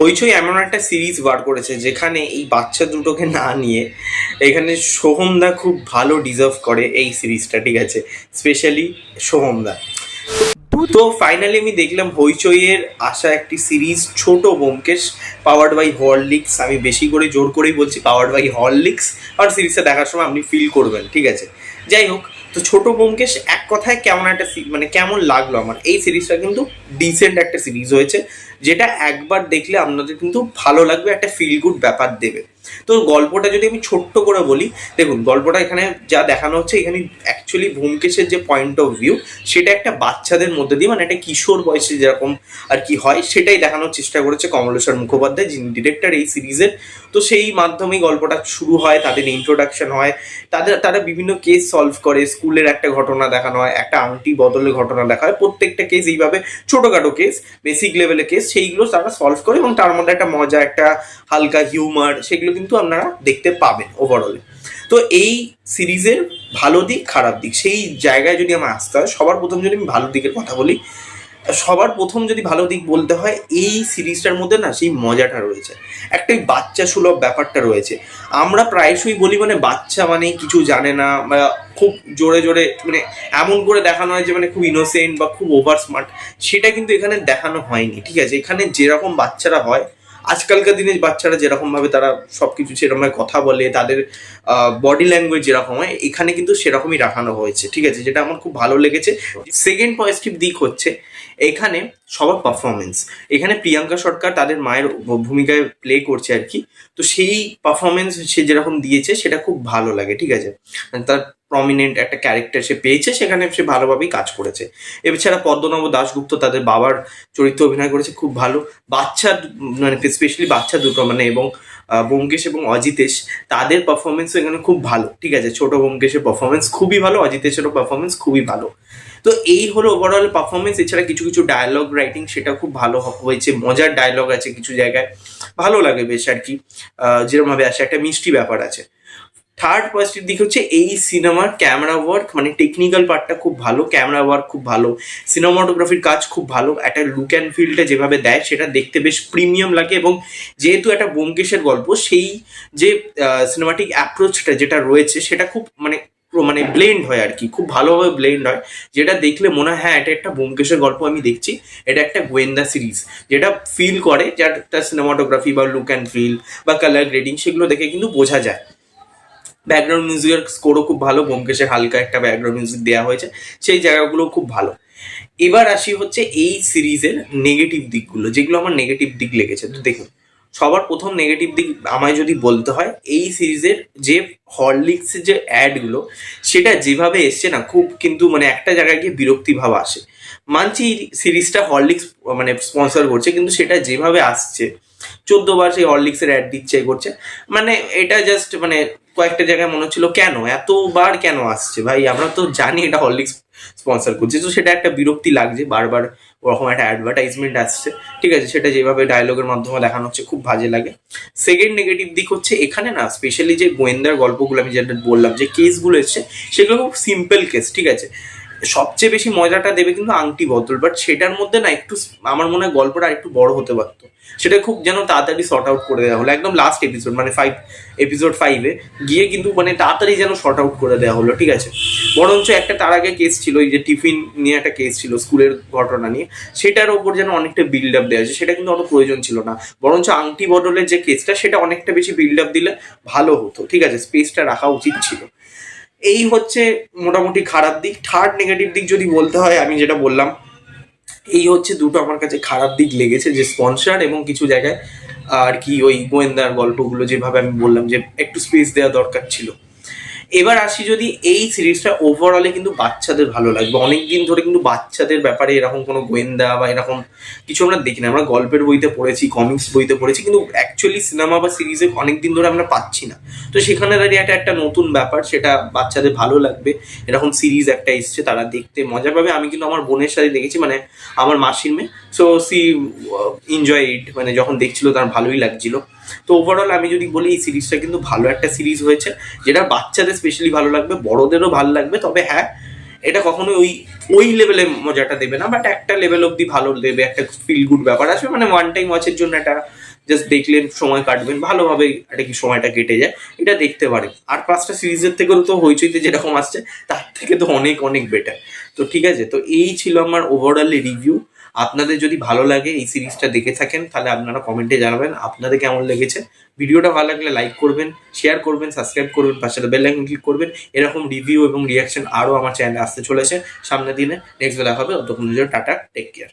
হইচই এমন একটা সিরিজ বার করেছে যেখানে এই বাচ্চা দুটোকে না নিয়ে এখানে সোহমদা খুব ভালো ডিজার্ভ করে এই সিরিজটা ঠিক আছে? স্পেশালি সোহমদা। তো ফাইনালি আমি দেখলাম হইচইয়ের আসা একটি সিরিজ ছোট বোমকেশ পাওয়ার্ড বাই হরলিক্স আমি বেশি করে জোর করেই বলছি পাওয়ার্ড বাই হরলিক্স আর সিরিজটা দেখার সময় আপনি ফিল করবেন, ঠিক আছে? যাই হোক তো ছোট বোমকেশ এক কথায় কেমন একটা মানে কেমন লাগল আমার? এই সিরিজটা কিন্তু ডিসেন্ট একটা সিরিজ হয়েছে, যেটা একবার দেখলে আপনাদের কিন্তু ভালো লাগবে, একটা ফিল গুড ব্যাপার দেবে। তো গল্পটা যদি আমি ছোট্ট করে বলি, দেখুন, গল্পটা এখানে যা দেখানো হচ্ছে, এখানে অ্যাকচুয়ালি ভূমকেশের যে পয়েন্ট অফ ভিউ সেটা একটা বাচ্চাদের মধ্যে দিয়ে মানে একটা কিশোর বয়সে যেরকম আর কি হয়, সেটাই দেখানোর চেষ্টা করেছে কমলেশ্বর মুখোপাধ্যায়, যিনি ডিরেক্টর এই সিরিজের তো সেই মাধ্যমেই গল্পটা শুরু হয়, তাদের ইন্ট্রোডাকশন হয়, তাদের, তারা বিভিন্ন কেস সলভ করে, স্কুলের একটা ঘটনা দেখানো হয়, একটা আংটি বদলের ঘটনা দেখা হয়, প্রত্যেকটা কেস এইভাবে ছোটোখাটো কেস বেসিক লেভেলের কেস সেইগুলো তারা সলভ করে এবং তার মধ্যে একটা মজা, একটা হালকা হিউমার সেগুলো কিন্তু আপনারা দেখতে পাবেন ওভারঅল তো এই সিরিজের ভালো দিক, খারাপ দিক, সেই জায়গায় যদি আমার আসতে হয়, সবার প্রথম যদি আমি ভালো দিকের কথা বলি, সবার প্রথম যদি ভালো দিক বলতে হয়, এই সিরিজটার মধ্যে না সেই মজাটা রয়েছে। একটা বাচ্চা সুলভ ব্যাপারটা রয়েছে। আমরা প্রায়শই বলি মানে বাচ্চা মানে কিছু জানে না, বা খুব জোরে জোরে মানে এমন করে দেখানো হয় যে মানে খুব ইনোসেন্ট বা খুব ওভার স্মার্ট সেটা কিন্তু এখানে দেখানো হয়নি, ঠিক আছে? এখানে যেরকম বাচ্চারা হয় আজকালকার দিনে বাচ্চারা যেরকম ভাবে তারা সবকিছু সেরকম ভাবে কথা বলে, তাদের বডি ল্যাঙ্গুয়েজ যেরকম হয়, এখানে কিন্তু সেরকমই রাখানো হয়েছে, ঠিক আছে? যেটা আমার খুব ভালো লেগেছে। সেকেন্ড পজিটিভ দিক হচ্ছে, এখানে সবার পারফরমেন্স এখানে প্রিয়াঙ্কা সরকার তাদের মায়ের ভূমিকায় প্লে করছে আর কি। তো সেই পারফরমেন্স সে যেরকম দিয়েছে, সেটা খুব ভালো লাগে, ঠিক আছে? তার প্রমিনেন্ট একটা ক্যারেক্টার সে পেয়েছে, সেখানে সে ভালোভাবেই কাজ করেছে। এছাড়া পদ্মনব দাশগুপ্ত তাদের বাবার চরিত্র অভিনয় করেছে, খুব ভালো। বাচ্চা মানে স্পেশালি বাচ্চা দুটো মানে এবং ব্যোমকেশ এবং অজিতেশ, তাদের পারফরমেন্স এখানে খুব ভালো, ঠিক আছে? ছোট ব্যোমকেশের পারফরমেন্স খুবই ভালো, অজিতেশেরও পারফরমেন্স খুবই ভালো। তো এই হলো ওভারঅল পারফরমেন্স এছাড়া কিছু কিছু ডায়ালগ রাইটিং সেটা খুব ভালো হয়েছে, মজার ডায়লগ আছে কিছু জায়গায়। ভালো লাগে বেশ আর কি। যেরকমভাবে আসে, একটা মিষ্টি ব্যাপার আছে। থার্ড পজিটিভ দিক হচ্ছে এই সিনেমার ক্যামেরা ওয়ার্ক মানে টেকনিক্যাল পার্টটা খুব ভালো ক্যামেরা ওয়ার্ক খুব ভালো সিনেমাটোগ্রাফির কাজ খুব ভালো একটা লুক অ্যান্ড ফিলটা যেভাবে দেয় সেটা দেখতে বেশ প্রিমিয়াম লাগে এবং যেহেতু একটা ব্যোমকেশের গল্প, সেই যে সিনেমাটিক অ্যাপ্রোচটা যেটা রয়েছে, সেটা খুব মানে মানে ব্লেন্ড হয় আর কি, খুব ভালোভাবে ব্লেন্ড হয়, যেটা দেখলে মনে হয় হ্যাঁ এটা একটা ব্যোমকেশের গল্প আমি দেখছি, এটা একটা গোয়েন্দা সিরিজ যেটা ফিল করে, যার সিনেমাটোগ্রাফি বা লুক অ্যান্ড ফিল বা কালার গ্রেডিং সেগুলো দেখে কিন্তু বোঝা যায়। ব্যাকগ্রাউন্ড মিউজিকের স্কোরও খুব ভালো। ব্যোমকেশের হালকা একটা ব্যাকগ্রাউন্ড মিউজিক দেওয়া হয়েছে। সেই জায়গাগুলো খুব ভালো। এবার আসি হচ্ছে এই সিরিজের নেগেটিভ দিকগুলো, যেগুলো আমার নেগেটিভ দিক লেগেছে। তো দেখুন, সবার প্রথম নেগেটিভ দিক আমায় যদি বলতে হয়, এই সিরিজের যে হরলিক্সের যে অ্যাডগুলো সেটা যেভাবে এসছে না, খুব কিন্তু মানে একটা জায়গায় গিয়ে বিরক্তি ভাব আসে। মানছি সিরিজটা হরলিক্স মানে স্পন্সর করছে, কিন্তু সেটা যেভাবে আসছে, চোদ্দ বার সেই হরলিক্সের অ্যাড দিচ্ছে করছে। মানে এটা জাস্ট মানে কয়েকটা জায়গায় মনে হচ্ছিল, কেন? এতবার কেন আসছে? ভাই, আমরা তো জানি এটা হরলিক্স স্পন্সর করছে। তো সেটা একটা বিরক্তি লাগছে, বারবার ওরকম একটা অ্যাডভার্টাইজমেন্ট আসছে। ঠিক আছে, সেটা যেভাবে ডায়লগের মাধ্যমে দেখানো হচ্ছে, খুব ভাজে লাগে। সেকেন্ড নেগেটিভ দিক হচ্ছে, এখানে না স্পেশালি যে গোয়েন্দার গল্পগুলো আমি যেটা বললাম, যে কেসগুলো এসছে, সেগুলো খুব সিম্পল কেস ঠিক আছে? সবচেয়ে বেশি মজাটা দেবে কিন্তু আংটি বদল বাট সেটার মধ্যে না একটু আমার মনে হয় গল্পটা একটু বড় হতে পারতো। সেটা খুব যেন তাড়াতাড়ি শর্ট আউট করে দেওয়া হলো, একদম লাস্ট এপিসোড মানে ফাইভ এপিসোড ফাইভে গিয়ে কিন্তু মানে তাড়াতাড়ি যেন শর্ট আউট করে দেওয়া হলো, ঠিক আছে? বরঞ্চ একটা তার আগে কেস ছিল, এই যে টিফিন নিয়ে একটা কেস ছিল, স্কুলের ঘটনা নিয়ে। সেটার ওপর যেন অনেকটা বিল্ড আপ দেওয়া সেটা কিন্তু অত প্রয়োজন ছিল না। বরঞ্চ আংটি বদলের যে কেসটা সেটা অনেকটা বেশি বিল্ড আপ দিলে ভালো হতো, ঠিক আছে? স্পেসটা রাখা উচিত ছিল। এই হচ্ছে মোটামুটি খারাপ দিক। থার্ড নেগেটিভ দিক যদি বলতে হয়, আমি যেটা বললাম, এই হচ্ছে দুটো আমার কাছে খারাপ দিক লেগেছে, যে স্পন্সার এবং কিছু জায়গায়, আর কি ওই গোয়েন্দার গল্পগুলো যেভাবে আমি বললাম, যে একটু স্পেস দেওয়া দরকার ছিল। এবার আসি যদি এই সিরিজটা ওভারঅলে কিন্তু বাচ্চাদের ভালো লাগবে। অনেক দিন ধরে কিন্তু বাচ্চাদের ব্যাপারে এরকম কোনো গোয়েন্দা বা এরকম কিছু আমরা দেখি না আমরা গল্পের বইতে পড়েছি কমিক্স বইতে পড়েছি, কিন্তু অ্যাকচুয়ালি সিনেমা বা সিরিজে অনেক দিন ধরে আমরা পাচ্ছি না। তো সেখানে দাঁড়িয়ে একটা একটা নতুন ব্যাপার, সেটা বাচ্চাদের ভালো লাগবে। এরকম সিরিজ একটা এসছে, তারা দেখতে মজা পাবে। আমি কিন্তু আমার বোনের সাথে দেখেছি মানে আমার মাসির মেয়ে সো সি এনজয় ইট মানে যখন দেখছিল তার ভালোই লাগছিল। তো ওভারঅল আমি যদি বলি, এই সিরিজটা কিন্তু ভালো একটা সিরিজ হয়েছে, যেটা বাচ্চাদের স্পেশালি ভালো লাগবে, বড়দেরও ভালো লাগবে। তবে হ্যাঁ এটা কখনোই ওই ওই লেভেলে মজাটা দেবে না বাট একটা লেভেল অব্দি ভালো দেবে, একটা ফিল গুড ব্যাপার আসবে। মানে ওয়ান টাইম ওয়াচের জন্য একটা জাস্ট দেখলেন, সময় কাটবেন, ভালোভাবে একটা কি সময়টা কেটে যায়, এটা দেখতে পারেন। আর পাঁচটা সিরিজের থেকেও তো হইচইতে যেরকম আসছে, তার থেকে তো অনেক অনেক বেটার তো ঠিক আছে, তো এই ছিল আমার ওভারঅল রিভিউ আপনাদের যদি ভালো লাগে এই সিরিজটা দেখে থাকেন, তাহলে আপনারা কমেন্টে জানাবেন আপনাদের কেমন লেগেছে। ভিডিওটা ভালো লাগলে লাইক করবেন শেয়ার করবেন সাবস্ক্রাইব করবেন, পাশে বেল আইকন ক্লিক করবেন। এরকম রিভিউ এবং রিয়াকশন আরও আমার চ্যানেলে আসতে চলেছে সামনের দিনে। নেক্সট বেলা হবে ততক্ষণ টাটা টেক কেয়ার